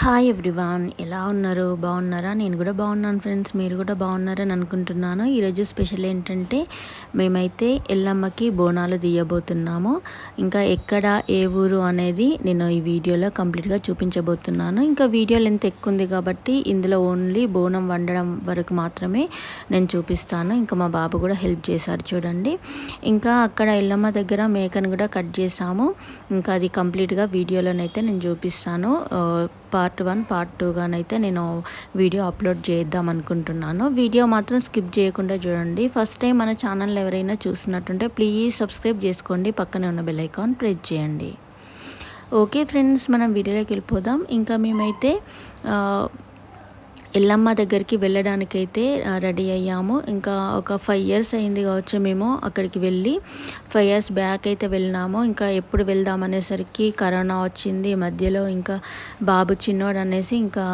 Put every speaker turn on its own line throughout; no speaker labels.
hi everyone ఎలా ఉన్నారు బాగున్నారా నేను కూడా బాగున్నాను ఫ్రెండ్స్ మీరు కూడా బాగున్నారని అనుకుంటున్నాను ఈరోజు స్పెషల్ ఏంటంటే మేమైతే ఎల్లమ్మకి బోనాలు తీయబోతున్నాము ఇంకా ఎక్కడ ఏ ఊరు అనేది నేను ఈ వీడియోలో కంప్లీట్గా చూపించబోతున్నాను ఇంకా వీడియో లెంత్ ఎక్కువ ఉంది కాబట్టి ఇందులో ఓన్లీ బోనం వండడం వరకు మాత్రమే నేను చూపిస్తాను ఇంకా మా బాబు కూడా హెల్ప్ చేశారు చూడండి ఇంకా అక్కడ ఎల్లమ్మ దగ్గర మేకను కూడా కట్ చేసాము ఇంకా అది కంప్లీట్గా వీడియోలోనైతే నేను చూపిస్తాను పార్ట్ వన్ పార్ట్ టూగానైతే నేను వీడియో అప్లోడ్ చేద్దాం అనుకుంటున్నాను వీడియో మాత్రం స్కిప్ చేయకుండా చూడండి ఫస్ట్ టైం మన ఛానల్ ఎవరైనా చూసినట్టుంటే ప్లీజ్ సబ్స్క్రైబ్ చేసుకోండి పక్కనే ఉన్న బెల్లైకాన్ ప్రెస్ చేయండి ఓకే ఫ్రెండ్స్ మనం వీడియోలోకి వెళ్ళిపోదాం ఇంకా మేమైతే ఎల్లమ్మ దగ్గరికి వెళ్ళడానికైతే రెడీ అయ్యాము ఇంకా ఒక ఫైవ్ ఇయర్స్ అయింది కావచ్చు మేము అక్కడికి వెళ్ళి ఫైవ్ ఇయర్స్ బ్యాక్ అయితే వెళ్ళినాము ఇంకా ఎప్పుడు వెళ్దాం అనేసరికి కరోనా వచ్చింది మధ్యలో ఇంకా బాబు చిన్నోడు అనేసి ఇంకా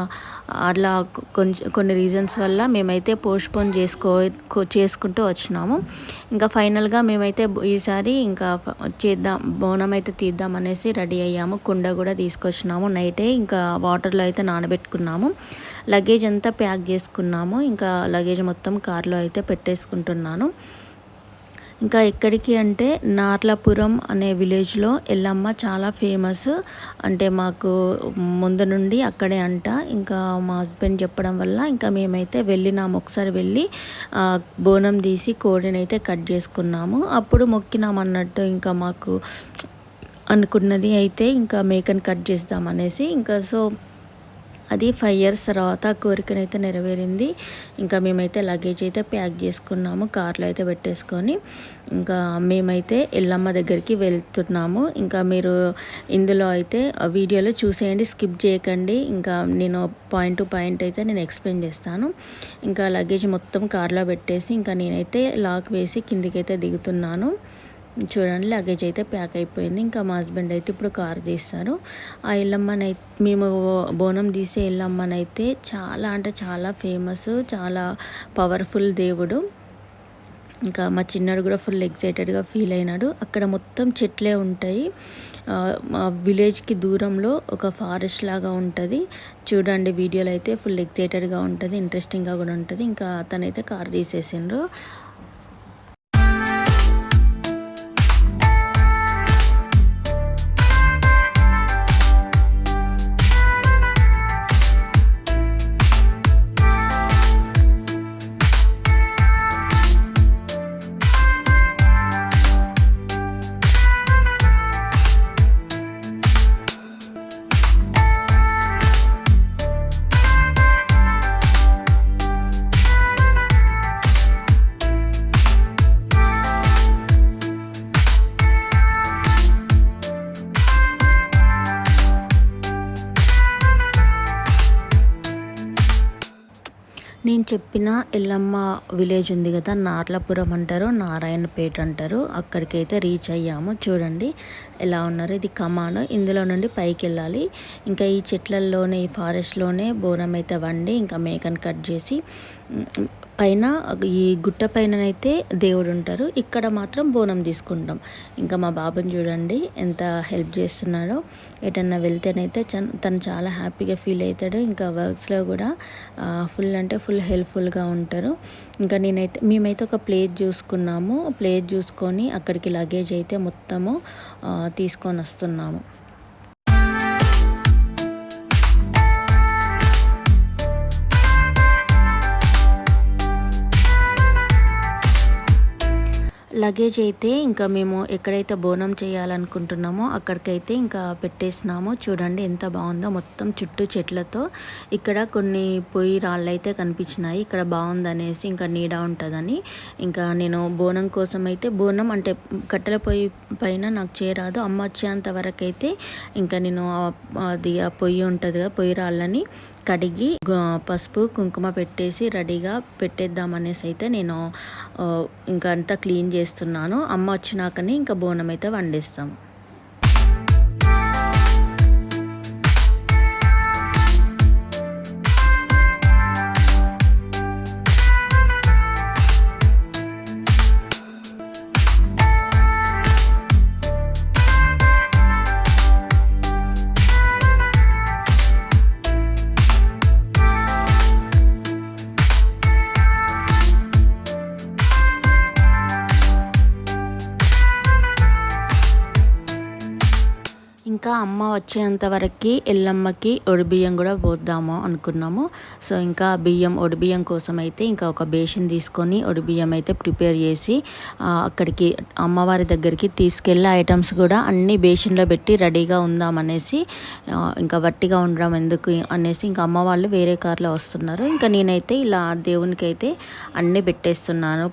అట్లా కొంచెం కొన్ని రీజన్స్ వల్ల మేమైతే పోస్ట్పోన్ చేసుకో చేసుకుంటూ వచ్చినాము ఇంకా ఫైనల్గా మేమైతే ఈసారి ఇంకా చేద్దాం బోనం అయితే తీద్దాం అనేసి రెడీ అయ్యాము కుండ కూడా తీసుకొచ్చినాము నైటే ఇంకా వాటర్లో అయితే నానబెట్టుకున్నాము లగేజ్ అంతా ప్యాక్ చేసుకున్నాము ఇంకా లగేజ్ మొత్తం కార్లో అయితే పెట్టేసుకుంటున్నాను ఇంకా ఎక్కడికి అంటే నార్లాపురం అనే విలేజ్లో ఎల్లమ్మ చాలా ఫేమస్ అంటే మాకు ముందు నుండి అక్కడే అంట ఇంకా మా హస్బెండ్ చెప్పడం వల్ల ఇంకా మేమైతే వెళ్ళినాము ఒకసారి వెళ్ళి బోనం తీసి కోడిని అయితే కట్ చేసుకున్నాము అప్పుడు మొక్కినామన్నట్టు ఇంకా మాకు అనుకున్నది అయితే ఇంకా మేకని కట్ చేద్దామనేసి ఇంకా సో అది ఫైవ్ ఇయర్స్ తర్వాత ఆ కోరికనైతే నెరవేరింది ఇంకా మేమైతే లగేజ్ అయితే ప్యాక్ చేసుకున్నాము కార్లో అయితే పెట్టేసుకొని ఇంకా మేమైతే ఎల్లమ్మ దగ్గరికి వెళ్తున్నాము ఇంకా మీరు ఇందులో అయితే వీడియోలో చూసేయండి స్కిప్ చేయకండి ఇంకా నేను పాయింట్ టు పాయింట్ అయితే నేను ఎక్స్ప్లెయిన్ చేస్తాను ఇంకా లగేజ్ మొత్తం కార్లో పెట్టేసి ఇంకా నేనైతే లాక్ వేసి కిందికైతే దిగుతున్నాను చూడండి లగేజ్ అయితే ప్యాక్ అయిపోయింది ఇంకా మా హస్బెండ్ అయితే ఇప్పుడు కార్ తీస్తారు ఆ ఇల్లమ్మనై మేము బోనం తీసే ఎల్లమ్మనైతే చాలా అంటే చాలా ఫేమస్ చాలా పవర్ఫుల్ దేవుడు ఇంకా మా చిన్నాడు కూడా ఫుల్ ఎగ్జైటెడ్గా ఫీల్ అయినాడు అక్కడ మొత్తం చెట్లే ఉంటాయి మా విలేజ్కి దూరంలో ఒక ఫారెస్ట్ లాగా ఉంటుంది చూడండి వీడియోలు అయితే ఫుల్ ఎక్సైటెడ్గా ఉంటుంది ఇంట్రెస్టింగ్గా కూడా ఉంటుంది ఇంకా అతనైతే కార్ తీసేసిండ్రు నేను చెప్పిన ఎల్లమ్మ విలేజ్ ఉంది కదా నార్లపురం అంటారు నారాయణపేట అంటారు అక్కడికైతే రీచ్ అయ్యాము చూడండి ఎలా ఉన్నారు ఇది కమాను ఇందులో నుండి పైకి వెళ్ళాలి ఇంకా ఈ చెట్లల్లోనే ఈ ఫారెస్ట్లోనే బోనం అయితే వండి ఇంకా మేకను కట్ చేసి పైన ఈ గుట్ట పైననైతే దేవుడు ఉంటారు ఇక్కడ మాత్రం బోనం తీసుకుంటాం ఇంకా మా బాబుని చూడండి ఎంత హెల్ప్ చేస్తున్నాడో ఎటన్నా వెళ్తేనైతే తను చాలా హ్యాపీగా ఫీల్ అవుతాడు ఇంకా వర్క్స్లో కూడా ఫుల్ అంటే ఫుల్ హెల్ప్ఫుల్గా ఉంటారు ఇంకా నేనైతే మేమైతే ఒక ప్లేస్ చూసుకున్నాము ప్లేస్ చూసుకొని అక్కడికి లగేజ్ అయితే మొత్తము తీసుకొని వస్తున్నాము లగేజ్ అయితే ఇంకా మేము ఎక్కడైతే బోనం చేయాలనుకుంటున్నామో అక్కడికైతే ఇంకా పెట్టేసినాము చూడండి ఎంత బాగుందో మొత్తం చుట్టూ చెట్లతో ఇక్కడ కొన్ని పొయ్యి రాళ్ళు అయితే కనిపించినాయి ఇక్కడ బాగుందనేసి ఇంకా నీడ ఉంటుందని ఇంకా నేను బోనం కోసం అయితే బోనం అంటే కట్టెల పొయ్యి పైన నాకు చేరాదు అమ్మ వచ్చేంత వరకు అయితే ఇంకా నేను అది ఆ పొయ్యి ఉంటుంది కదా పొయ్యి రాళ్ళని కడిగి పసుపు కుంకుమ పెట్టేసి రెడీగా పెట్టేద్దామనేసి అయితే నేను ఇంకా అంతా క్లీన్ చేస్తున్నాను అమ్మ వచ్చినాకనే ఇంకా బోనం అయితే వండిస్తాము వచ్చేంత వరకు ఎల్లమ్మకి బియ్యం కూడా పోద్దాము అనుకున్నాము సో ఇంకా బియ్యం బియ్యం కోసం అయితే ఇంకా ఒక బేషన్ తీసుకొని బియ్యం అయితే ప్రిపేర్ చేసి అక్కడికి అమ్మవారి దగ్గరికి తీసుకెళ్ళే ఐటమ్స్ కూడా అన్ని బేషన్లో పెట్టి రెడీగా ఉందామనేసి ఇంకా వట్టిగా ఉండడం ఎందుకు అనేసి ఇంకా అమ్మ వేరే కార్లో వస్తున్నారు ఇంకా నేనైతే ఇలా దేవునికి అయితే అన్నీ పెట్టేస్తున్నాను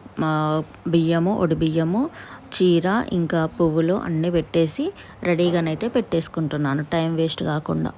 బియ్యము బియ్యము చీర ఇంకా పువ్వులు అన్నీ పెట్టేసి రెడీగానైతే పెట్టేసుకుంటున్నాను టైం వేస్ట్ కాకుండా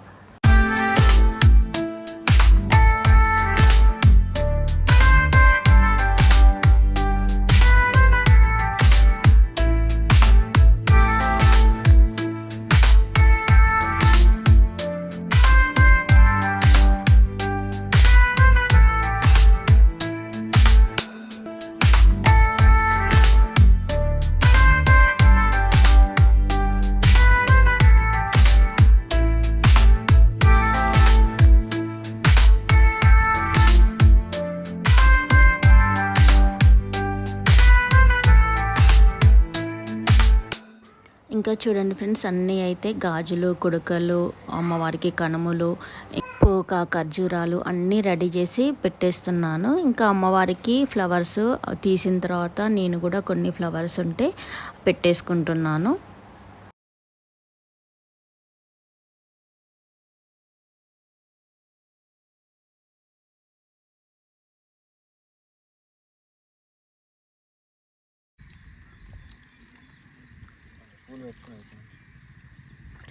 ఇంకా చూడండి ఫ్రెండ్స్ అన్నీ అయితే గాజులు కుడకలు అమ్మవారికి కనుములు పోక ఖర్జూరాలు అన్నీ రెడీ చేసి పెట్టేస్తున్నాను ఇంకా అమ్మవారికి ఫ్లవర్స్ తీసిన తర్వాత నేను కూడా కొన్ని ఫ్లవర్స్ ఉంటే పెట్టేసుకుంటున్నాను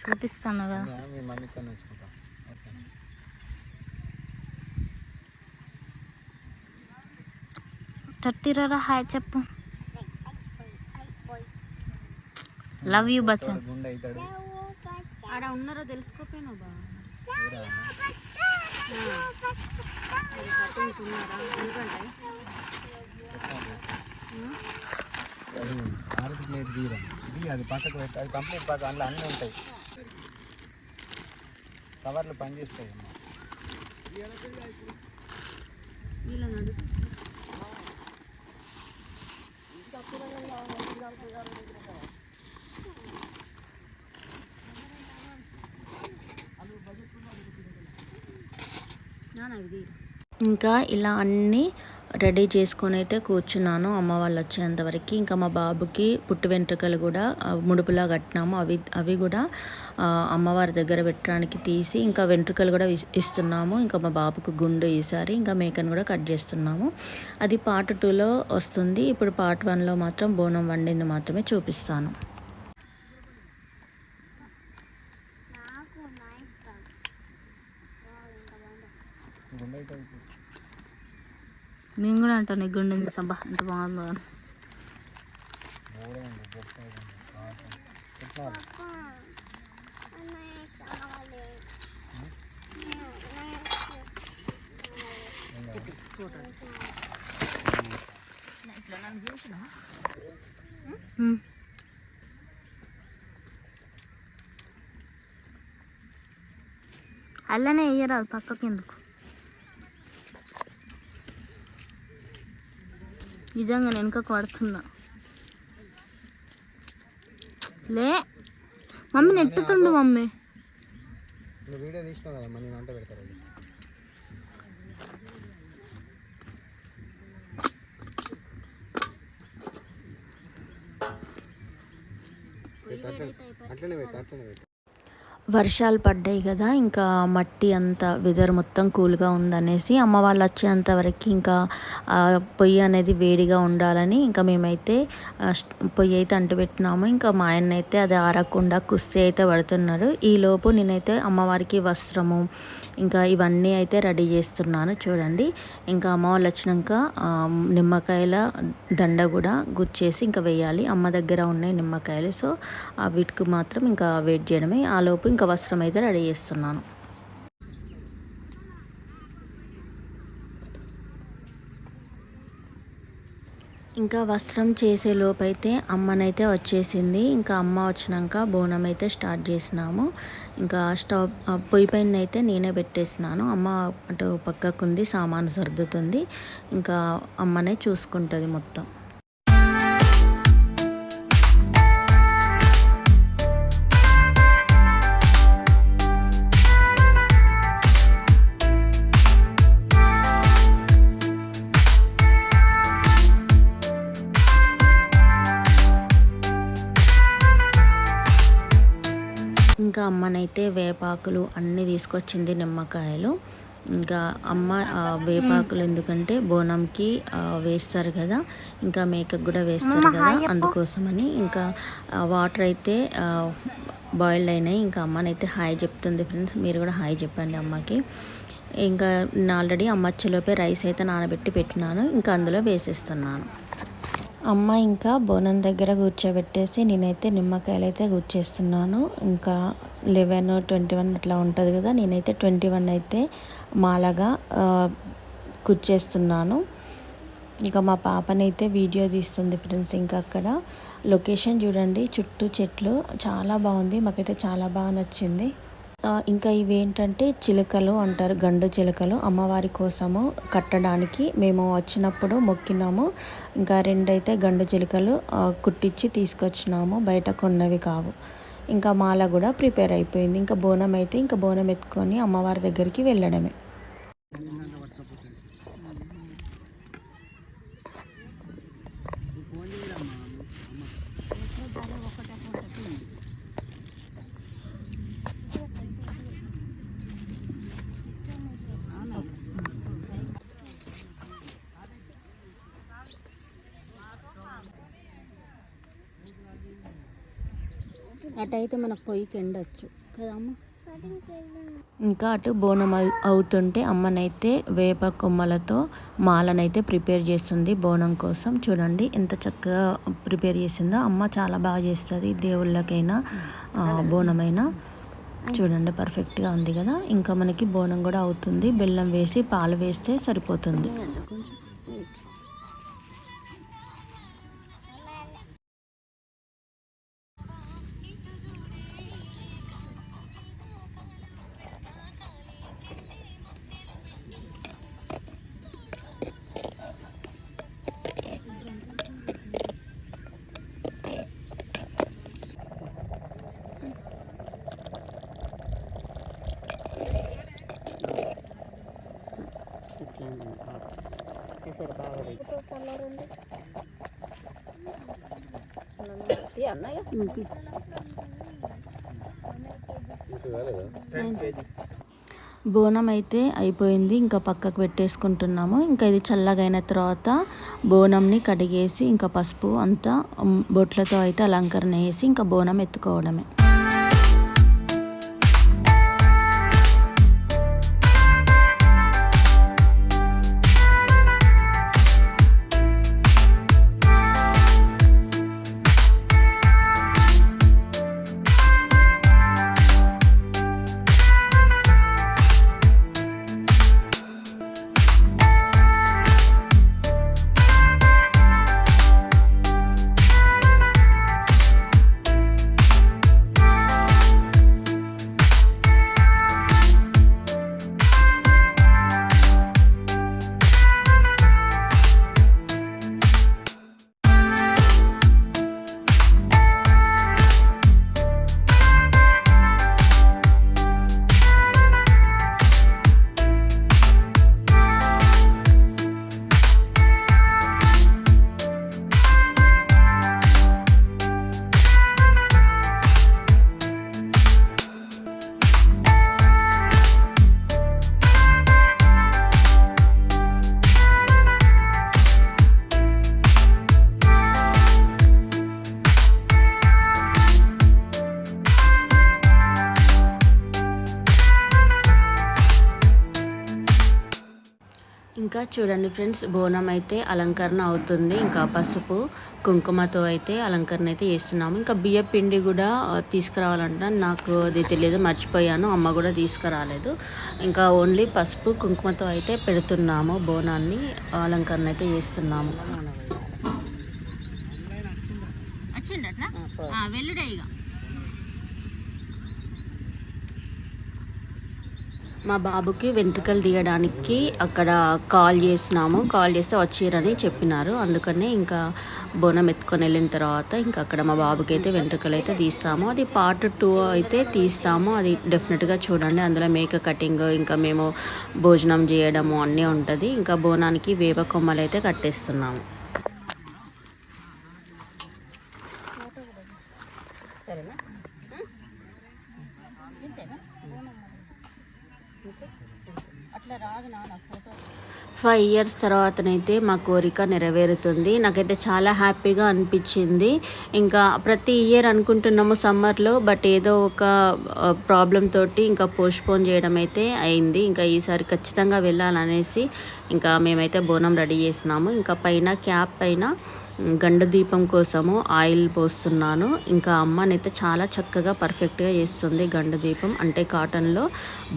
చూపిస్తాను తట్టిరారా హాయ్ చెప్పు లవ్ యూ బచ్చన్ ఆడ ఉన్నారో తెలుసుకోపోయినా బా ఎందుకంటే అది పక్కకు పెట్టి అది కంప్లీట్ పక్క అందులో అన్నీ ఉంటాయి కవర్లు పనిచేస్తాయి అమ్మా ఇంకా ఇలా అన్నీ రెడీ చేసుకొని అయితే కూర్చున్నాను అమ్మ వాళ్ళు వచ్చేంతవరకు ఇంకా మా బాబుకి పుట్టు వెంట్రుకలు కూడా ముడుపులా కట్టినాము అవి అవి కూడా అమ్మవారి దగ్గర పెట్టడానికి తీసి ఇంకా వెంట్రుకలు కూడా ఇస్తున్నాము ఇంకా మా బాబుకు గుండు ఈసారి ఇంకా మేకను కూడా కట్ చేస్తున్నాము అది పార్ట్ టూలో వస్తుంది ఇప్పుడు పార్ట్ వన్లో మాత్రం బోనం వండింది మాత్రమే చూపిస్తాను నేను కూడా అంటాను ఎగ్గుండి సబ్బా ఎంత బాగుందో అని అల్లనే వేయరాదు పక్కకి ఎందుకు నిజంగా వెనుకకు పడుతున్నా లే మమ్మీ నెట్టుతుండు మమ్మీ వీడియో తీసినావు కదా నేను అంట పెడతారు అట్లనే పెట్టు అట్లనే పెట్టు వర్షాలు పడ్డాయి కదా ఇంకా మట్టి అంతా వెదర్ మొత్తం కూల్గా ఉందనేసి అమ్మ వాళ్ళు వచ్చేంత వరకు ఇంకా పొయ్యి అనేది వేడిగా ఉండాలని ఇంకా మేమైతే పొయ్యి అయితే అంటుపెట్టినాము ఇంకా మా ఆయన అయితే అది ఆరకుండా కుస్తీ అయితే పడుతున్నారు ఈలోపు నేనైతే అమ్మవారికి వస్త్రము ఇంకా ఇవన్నీ అయితే రెడీ చేస్తున్నాను చూడండి ఇంకా అమ్మ వాళ్ళు వచ్చినాక నిమ్మకాయల దండ కూడా గుచ్చేసి ఇంకా వేయాలి అమ్మ దగ్గర ఉన్నాయి నిమ్మకాయలు సో వీటికి మాత్రం ఇంకా వెయిట్ చేయడమే ఆలోపు ఇంకా ఇంకా వస్త్రం అయితే రెడీ చేస్తున్నాను ఇంకా వస్త్రం చేసే లోపైతే అమ్మనైతే వచ్చేసింది ఇంకా అమ్మ వచ్చినాక బోనం అయితే స్టార్ట్ చేసినాము ఇంకా స్టవ్ పొయ్యి పైన అయితే నేనే పెట్టేసినాను అమ్మ అటు పక్కకుంది సామాను సర్దుతుంది ఇంకా అమ్మనే చూసుకుంటుంది మొత్తం అమ్మనైతే వేపాకులు అన్నీ తీసుకొచ్చింది నిమ్మకాయలు ఇంకా అమ్మ వేపాకులు ఎందుకంటే బోనంకి వేస్తారు కదా ఇంకా మేకకు కూడా వేస్తారు కదా అందుకోసమని ఇంకా వాటర్ అయితే బాయిల్డ్ అయినాయి ఇంకా అమ్మనైతే హాయ్ చెప్తుంది ఫ్రెండ్స్ మీరు కూడా హాయ్ చెప్పండి అమ్మకి ఇంకా ఆల్రెడీ అమ్మచ్చలోపే రైస్ అయితే నానబెట్టి పెట్టినాను ఇంకా అందులో వేసేస్తున్నాను అమ్మ ఇంకా బోనం దగ్గర కూర్చోబెట్టేసి నేనైతే నిమ్మకాయలు అయితే కూర్చేస్తున్నాను ఇంకా లెవెన్ ట్వంటీ వన్ అట్లా ఉంటుంది కదా నేనైతే ట్వంటీ వన్ అయితే మాలగా కూర్చేస్తున్నాను ఇంకా మా పాపనైతే వీడియో తీస్తుంది ఫ్రెండ్స్ ఇంకా అక్కడ లొకేషన్ చూడండి చుట్టూ చెట్లు చాలా బాగుంది మాకైతే చాలా బాగా నచ్చింది ఇంకా ఇవేంటంటే చిలకలు అంటారు గండు చిలకలు అమ్మవారి కోసము కట్టడానికి మేము వచ్చినప్పుడు మొక్కినాము ఇంకా రెండైతే గండు చిలకలు కుట్టించి తీసుకొచ్చినాము బయట కొన్నవి కావు ఇంకా మాల కూడా ప్రిపేర్ అయిపోయింది ఇంకా బోనం అయితే ఇంకా బోనం ఎత్తుకొని అమ్మవారి దగ్గరికి వెళ్ళడమే అటైతే మనకు పొయ్యికి ఎండొచ్చు కదమ్మా ఇంకా అటు బోనం అవుతుంటే అమ్మనైతే వేప కొమ్మలతో మాలనైతే ప్రిపేర్ చేస్తుంది బోనం కోసం చూడండి ఎంత చక్కగా ప్రిపేర్ చేసిందో అమ్మ చాలా బాగా చేస్తుంది దేవుళ్ళకైనా బోనమైనా చూడండి పర్ఫెక్ట్గా ఉంది కదా ఇంకా మనకి బోనం కూడా అవుతుంది బెల్లం వేసి పాలు వేస్తే సరిపోతుంది ఇట్లా బాగా బోనం అయితే అయిపోయింది ఇంకా పక్కకు పెట్టేసుకుంటున్నాము ఇంకా ఇది చల్లగైన తర్వాత బోనంని కడిగేసి ఇంకా పసుపు అంతా బొట్లతో అయితే అలంకరణ వేసి ఇంకా బోనం ఎత్తుకోవడమే ఇంకా చూడండి ఫ్రెండ్స్ బోనం అయితే అలంకరణ అవుతుంది ఇంకా పసుపు కుంకుమతో అయితే అలంకరణ అయితే చేస్తున్నాము ఇంకా బియ్య పిండి కూడా తీసుకురావాలంట నాకు అది తెలియదు మర్చిపోయాను అమ్మ కూడా తీసుకురాలేదు ఇంకా ఓన్లీ పసుపు కుంకుమతో అయితే పెడుతున్నాము బోనాన్ని అలంకరణ అయితే చేస్తున్నాము మా బాబుకి వెంట్రుకలు తీయడానికి అక్కడ కాల్ చేసినాము కాల్ చేస్తే వచ్చిరని చెప్పినారు అందుకనే ఇంకా బోనం ఎత్తుకొని వెళ్ళిన తర్వాత ఇంకా అక్కడ మా బాబుకి అయితే వెంట్రుకలు అయితే తీస్తాము అది పార్ట్ టూ అయితే తీస్తాము అది డెఫినెట్గా చూడండి అందులో మేక కటింగ్ ఇంకా మేము భోజనం చేయడము అన్నీ ఉంటుంది ఇంకా బోనానికి వేప కొమ్మలు అయితే కట్టేస్తున్నాము అట్లా ఫైవ్ ఇయర్స్ తర్వాతనైతే మా కోరిక నెరవేరుతుంది నాకైతే చాలా హ్యాపీగా అనిపించింది ఇంకా ప్రతి ఇయర్ అనుకుంటున్నాము సమ్మర్లో బట్ ఏదో ఒక ప్రాబ్లం తోటి ఇంకా పోస్ట్పోన్ చేయడం అయితే అయింది ఇంకా ఈసారి ఖచ్చితంగా వెళ్ళాలనేసి ఇంకా మేమైతే బోనం రెడీ చేసినాము ఇంకా పైన క్యాప్ పైన గండ దీపం కోసము ఆయిల్ పోస్తున్నాను ఇంకా అమ్మనైతే చాలా చక్కగా పర్ఫెక్ట్గా చేస్తుంది గండ దీపం అంటే కాటన్లో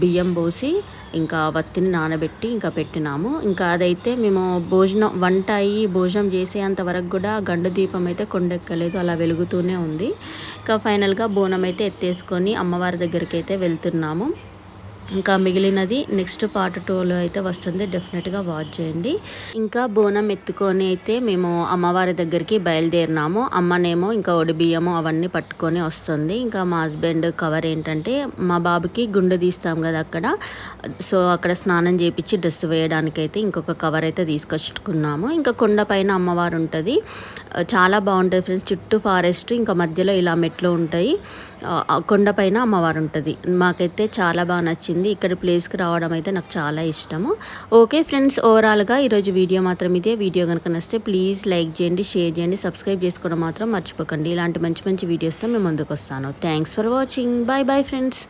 బియ్యం పోసి ఇంకా వత్తిని నానబెట్టి ఇంకా పెట్టినాము ఇంకా అదైతే మేము భోజనం వంట అయ్యి భోజనం చేసేంత వరకు కూడా గండ దీపం అయితే కొండెక్కలేదు అలా వెలుగుతూనే ఉంది ఇంకా ఫైనల్గా బోనం అయితే ఎత్తేసుకొని అమ్మవారి దగ్గరికి అయితే వెళ్తున్నాము ఇంకా మిగిలినది నెక్స్ట్ పార్ట్ టూలో అయితే వస్తుంది డెఫినెట్గా వాచ్ చేయండి ఇంకా బోనం ఎత్తుకొని అయితే మేము అమ్మవారి దగ్గరికి బయలుదేరినాము అమ్మనేమో ఇంకా ఒడిబియ్యము అవన్నీ పట్టుకొని వస్తుంది ఇంకా మా హస్బెండ్ కవర్ ఏంటంటే మా బాబుకి గుండె తీస్తాం కదా అక్కడ సో అక్కడ స్నానం చేయించి డ్రెస్ వేయడానికైతే ఇంకొక కవర్ అయితే తీసుకొచ్చుకున్నాము ఇంకా కొండ పైన అమ్మవారు ఉంటుంది చాలా బాగుంటుంది ఫ్రెండ్స్ చుట్టూ ఫారెస్ట్ ఇంకా మధ్యలో ఇలా మెట్లు ఉంటాయి కొండపైన అమ్మవారు ఉంటుంది మాకైతే చాలా బాగా నచ్చింది ఇక్కడ ప్లేస్కి రావడం అయితే నాకు చాలా ఇష్టము ఓకే ఫ్రెండ్స్ ఓవరాల్గా ఈరోజు వీడియో మాత్రం ఇదే వీడియో కనుక నచ్చితే ప్లీజ్ లైక్ చేయండి షేర్ చేయండి సబ్స్క్రైబ్ చేసుకోవడం మాత్రం మర్చిపోకండి ఇలాంటి మంచి మంచి వీడియోస్తో మేము ముందుకు వస్తాను thanks for watching bye bye friends